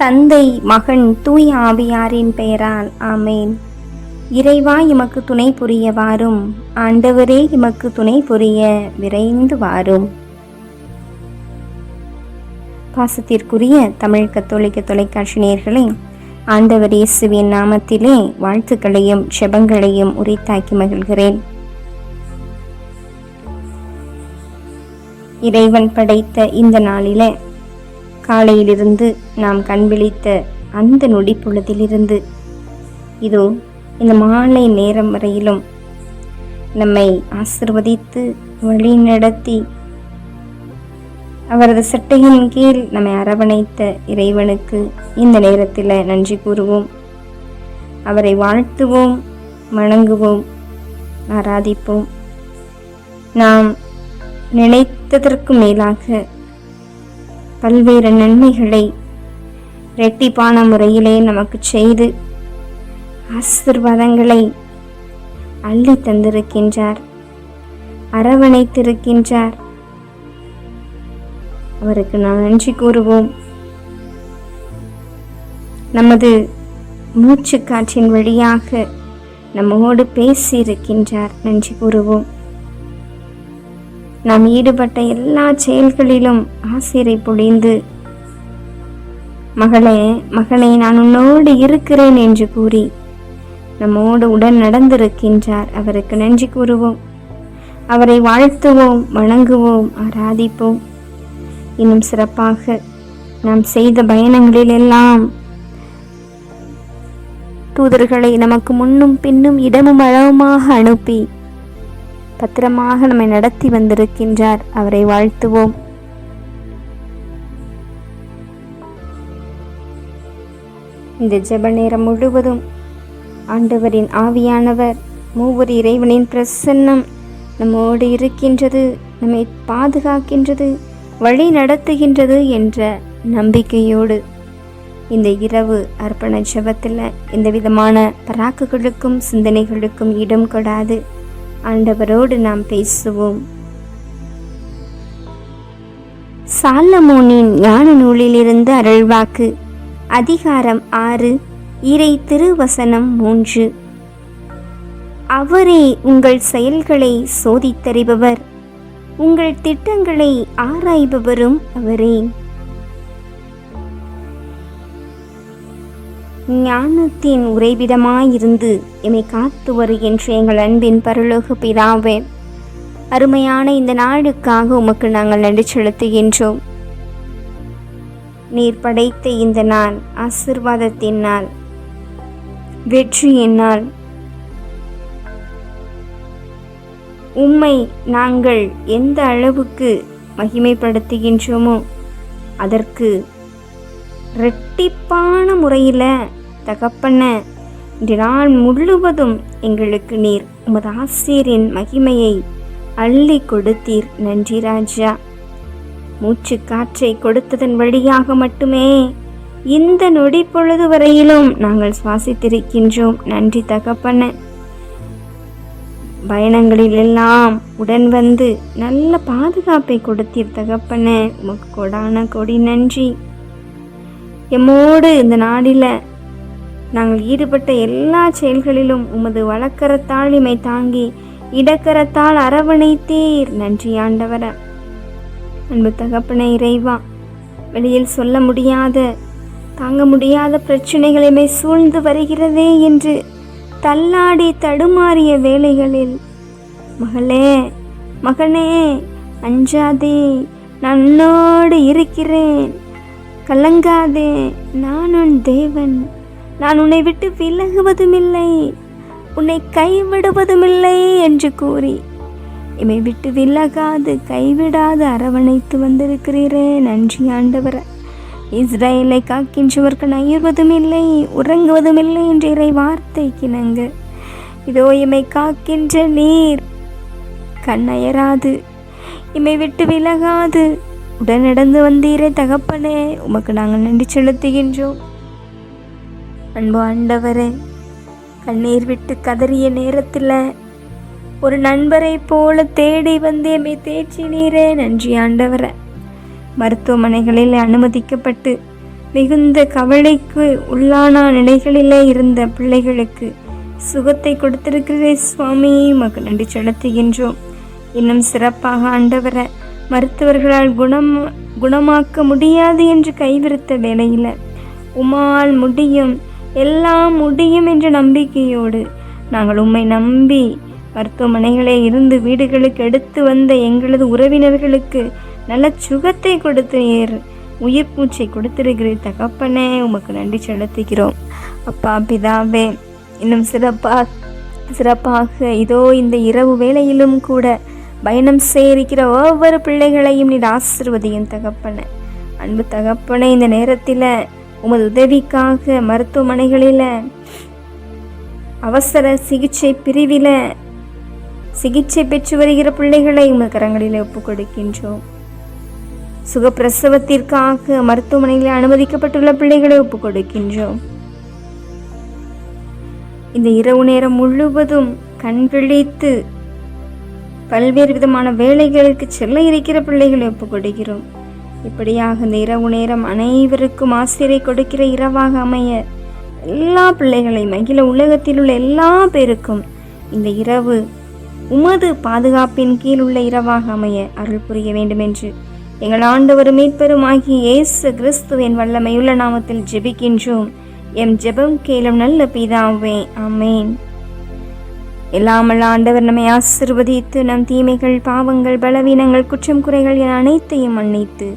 தந்தை மகன் தூய் ஆவியாரின் பெயரால் ஆமேன். இறைவா எமக்கு துணை புரிய வாரும் ஆண்டவரே எமக்கு துணை புரிய விரைந்து வாரும். பாசத்திற்குரிய தமிழ் கத்தோலிக்க தொலைக்காட்சி நேர்களே ஆண்டவர் இயேசுவின் நாமத்திலே வாழ்த்துக்களையும் செபங்களையும் உரித்தாக்கி மகிழ்கிறேன். இறைவன் படைத்த இந்த நாளிலே காலையிலிருந்து நாம் கண்விழித்த அந்த நொடி பொழுதிலிருந்து இதோ இந்த மாலை நேரம் வரையிலும் நம்மை ஆசிர்வதித்து வழிநடத்தி அவரது சட்டையின் கீழ் நம்மை அரவணைத்த இறைவனுக்கு இந்த நேரத்தில் நன்றி கூறுவோம். அவரை வாழ்த்துவோம் வணங்குவோம் ஆராதிப்போம். நாம் நினைத்ததற்கு மேலாக பல்வேறு நன்மைகளை ரெட்டிப்பான முறையிலே நமக்கு செய்து ஆசிர்வாதங்களை அள்ளி தந்திருக்கின்றார் அரவணைத்திருக்கின்றார். அவருக்கு நாம் நன்றி கூறுவோம். நமது மூச்சு காற்றின் வழியாக நம்மோடு பேசியிருக்கின்றார். நன்றி கூறுவோம். நாம் ஈடுபட்ட எல்லா செயல்களிலும் ஆசிரை பொழிந்து. மகளே மகனே நான் உன்னோடு இருக்கிறேன் என்று கூறி நம்மோடு உடன் நடந்திருக்கின்றார். அவருக்கு நன்றி கூறுவோம். அவரை வாழ்த்துவோம் வணங்குவோம் ஆராதிப்போம். இன்னும் சிறப்பாக நாம் செய்த பயணங்களில் எல்லாம் தூதர்களை நமக்கு முன்னும் பின்னும் இடமும் அளவுமாக அனுப்பி பத்திரமாக நம்மை நடத்தி வந்திருக்கின்றார். அவரை வாழ்த்துவோம். இந்த ஜெப நேரம் முழுவதும் ஆண்டவரின் ஆவியானவர் மூவர் இறைவனின் பிரசன்னம் நம்மோடு இருக்கின்றது நம்மை பாதுகாக்கின்றது வழி நடத்துகின்றது என்ற நம்பிக்கையோடு இந்த இரவு அர்ப்பண ஜெபத்தில் எந்த விதமான பராக்குகளுக்கும் சிந்தனைகளுக்கும் இடம் கொடாது. ஆண்டவரோடு நாம் பேசுவோம். சாலமோனின் ஞான நூலிலிருந்து அருள்வாக்கு அதிகாரம் ஆறு இறை திருவசனம் மூன்று. அவரே உங்கள் செயல்களை சோதித்தறிபவர். உங்கள் திட்டங்களை ஆராய்பவரும் அவரே. ஞானத்தின் உறைவிடமாயிருந்து எம்மை காத்து வருகின்ற எங்கள் அன்பின் பரலோக பிதாவே அருமையான இந்த நாளுக்காக உமக்கு நாங்கள் நன்றி செலுத்துகின்றோம். நீர் படைத்த இந்த நாள் ஆசிர்வாதத்தின் நாள் வெற்றியின் நாள். உம்மை நாங்கள் எந்த அளவுக்கு மகிமைப்படுத்துகின்றோமோ அதற்கு இரட்டிப்பான முறையில் தகப்பன. இன்று நாள் முழுவதும் எங்களுக்கு நீர். உமது ஆசிரியரின் மகிமையை அள்ளி கொடுத்தீர் நன்றி ராஜா. மூச்சு காற்றை கொடுத்ததன் வழியாக மட்டுமே இந்த நொடி பொழுது வரையிலும் நாங்கள் சுவாசித்திருக்கின்றோம் நன்றி தகப்பன. பயணங்களில் எல்லாம் உடன் வந்து நல்ல பாதுகாப்பை கொடுத்தீர் தகப்பன. உமக்கு கொடான கொடி நன்றி. எம்மோடு இந்த நாடில் நாங்கள் ஈடுபட்ட எல்லா செயல்களிலும் உமது வழக்கரத்தால் இமை தாங்கி இடக்கரத்தால் அரவணைத்தீர். நன்றி ஆண்டவர. அன்பு தகப்பன இறைவா வெளியில் சொல்ல முடியாத தாங்க முடியாத பிரச்சனைகளுமே சூழ்ந்து வருகிறதே என்று தள்ளாடி தடுமாறிய வேலைகளில் மகளே மகனே அஞ்சாதே நான் உன்னோடு இருக்கிறேன். கலங்காதே நான் உன் தேவன். நான் உன்னை விட்டு விலகுவதுமில்லை. உன்னை கைவிடுவதுமில்லை என்று கூறி இமை விட்டு விலகாது கைவிடாது அரவணைத்து வந்திருக்கிறீரே நன்றி ஆண்டவர. இஸ்ரேலை காக்கின்றவர்க்கு அயர்வதும் இல்லை உறங்குவதும் இல்லை என்ற இறை வார்த்தைக்கு கிணங்கு. இதோ இமை காக்கின்ற நீர் கண்ணயராது. இமை விட்டு விலகாது. உடன் நடந்து வந்தீரே தகப்பனே உமக்கு நாங்கள் நன்றி செலுத்துகின்றோம். அன்பு ஆண்டவரே கண்ணீர் விட்டு கதறிய நேரத்தில் ஒரு நண்பரை போல தேடி வந்து எம்மை தேற்றினீரே நன்றி ஆண்டவரை. மருத்துவமனைகளில் அனுமதிக்கப்பட்டு மிகுந்த கவலைக்கு உள்ளான நிலைகளிலே இருந்த பிள்ளைகளுக்கு சுகத்தை கொடுத்திருக்கிறதே சுவாமி மக நன்றி செலுத்துகின்றோம். இன்னும் சிறப்பாக ஆண்டவரை மருத்துவர்களால் குணம் குணமாக்க முடியாது என்று கைவிரித்த வேளையில் உமால் முடியும் எல்லாம் முடியும் என்ற நம்பிக்கையோடு நாங்கள் உம்மை நம்பி மருத்துவமனைகளே இருந்து வீடுகளுக்கு எடுத்து வந்த எங்களது உறவினர்களுக்கு நல்ல சுகத்தை கொடுத்து ஏர் உயிர் மூச்சை கொடுத்திருக்கிறீர். தகப்பனே உமக்கு நன்றி செலுத்துகிறோம். அப்பா பிதாவே இன்னும் சிறப்பாக சிறப்பாக இதோ இந்த இரவு வேளையிலும் கூட பயணம் செய்திருக்கிற ஒவ்வொரு பிள்ளைகளையும் நீர் ஆசிர்வதியும் தகப்பனை. அன்பு தகப்பனை இந்த நேரத்தில் உமது உதவிக்காக மருத்துவமனைகளில் அவசர சிகிச்சை பிரிவில் சிகிச்சை பெற்று வருகிற பிள்ளைகளை உமது கரங்களில் ஒப்புக் கொடுக்கின்றோம் சுகப்பிரசவத்திற்காக மருத்துவமனையில் அனுமதிக்கப்பட்டுள்ள பிள்ளைகளை ஒப்புக் கொடுக்கின்றோம் இந்த இரவு நேரம் முழுவதும் கண் விழித்து பல்வேறு விதமான வேலைகளுக்கு செல்ல இருக்கிற பிள்ளைகளை ஒப்புக் கொடுக்கிறோம் இப்படியாக இந்த இரவு நேரம் அனைவருக்கும் ஆசிரியை கொடுக்கிற இரவாக அமைய எல்லா பிள்ளைகளை மகிழ உலகத்தில் உள்ள எல்லா பேருக்கும் இந்த இரவு உமது பாதுகாப்பின் கீழ் உள்ள இரவாக அமைய அருள் புரிய வேண்டும் என்று எங்கள் ஆண்டவர் மீட்பெரும் ஆகிய இயேசு கிறிஸ்துவின் வல்லமையுள்ள நாமத்தில் ஜெபிக்கின்றோம். எம் ஜெபம் கேளும் நல்ல பிதாவே அமேன் எல்லாமல் ஆண்டவர் நம்மை ஆசிர்வதித்து நம் தீமைகள் பாவங்கள் பலவீனங்கள் குற்றம் குறைகள் என அனைத்தையும் மன்னித்து